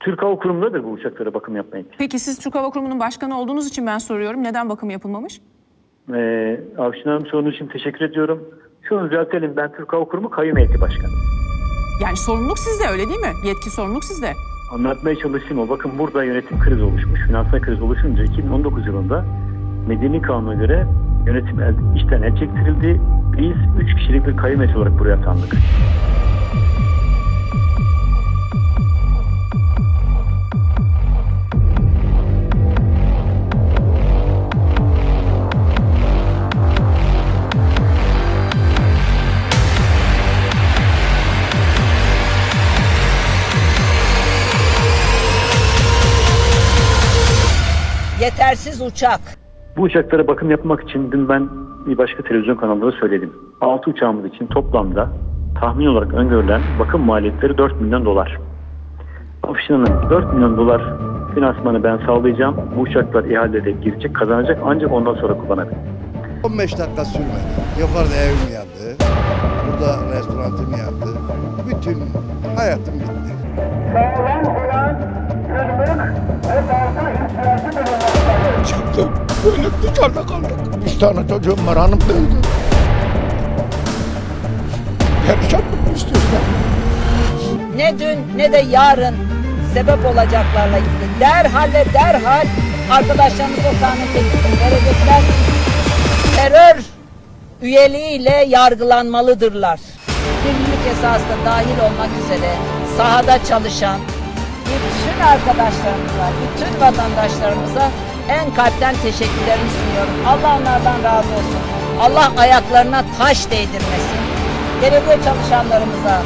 Türk Hava Kurumu'ndadır bu uçaklara bakım yapmaya. Peki siz Türk Hava Kurumu'nun başkanı olduğunuz için ben soruyorum. Neden bakım yapılmamış? Ee, Avşin Hanım sorunuz için teşekkür ediyorum. Şunu düzeltelim ben Türk Hava Kurumu kayyum heyeti başkanı. Yani sorumluluk sizde öyle değil mi? Yetki sorumluluk sizde. Anlatmaya çalıştığım o bakın burada yönetim krizi oluşmuş. Finansal kriz oluşunca 2019 yılında Medeni Kanun'a göre yönetim el, işten el çektirildi. Biz 3 kişilik bir kayyum heyeti olarak buraya atandık. Yetersiz uçak. Bu uçaklara bakım yapmak için dün ben bir başka televizyon kanalında söyledim. 6 uçağımız için toplamda tahmin olarak öngörülen bakım maliyetleri 4 milyon dolar. Afişin Hanım 4 milyon dolar finansmanı ben sağlayacağım. Bu uçaklar ihalede girecek, kazanacak ancak ondan sonra kullanabilir. 15 dakika sürmedi. Yukarıda evim yandı. Burada restoranım yandı. Bütün hayatım bitti. Çıktım. Böyle dışarıda kaldık. Üç tane çocuğum var hanım da öldü. Perişanlık üstünde. Ne dün ne de yarın sebep olacaklarla ilgili derhal ve derhal arkadaşlarımız o kanun teklifini verecekler. Terör üyeliğiyle yargılanmalıdırlar. Birlik esasında dahil olmak üzere sahada çalışan bütün arkadaşlarımıza, bütün vatandaşlarımıza en kalpten teşekkürlerimi sunuyorum. Allah onlardan razı olsun. Allah ayaklarına taş değdirmesin. Belediye çalışanlarımıza,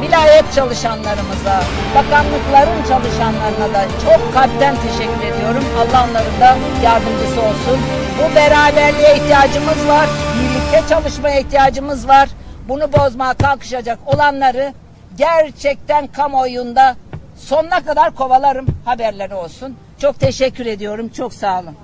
vilayet çalışanlarımıza, bakanlıkların çalışanlarına da çok kalpten teşekkür ediyorum. Allah onların da yardımcısı olsun. Bu beraberliğe ihtiyacımız var. Birlikte çalışmaya ihtiyacımız var. Bunu bozmaya kalkışacak olanları gerçekten kamuoyunda sonuna kadar kovalarım haberleri olsun. Çok teşekkür ediyorum. Çok sağ olun.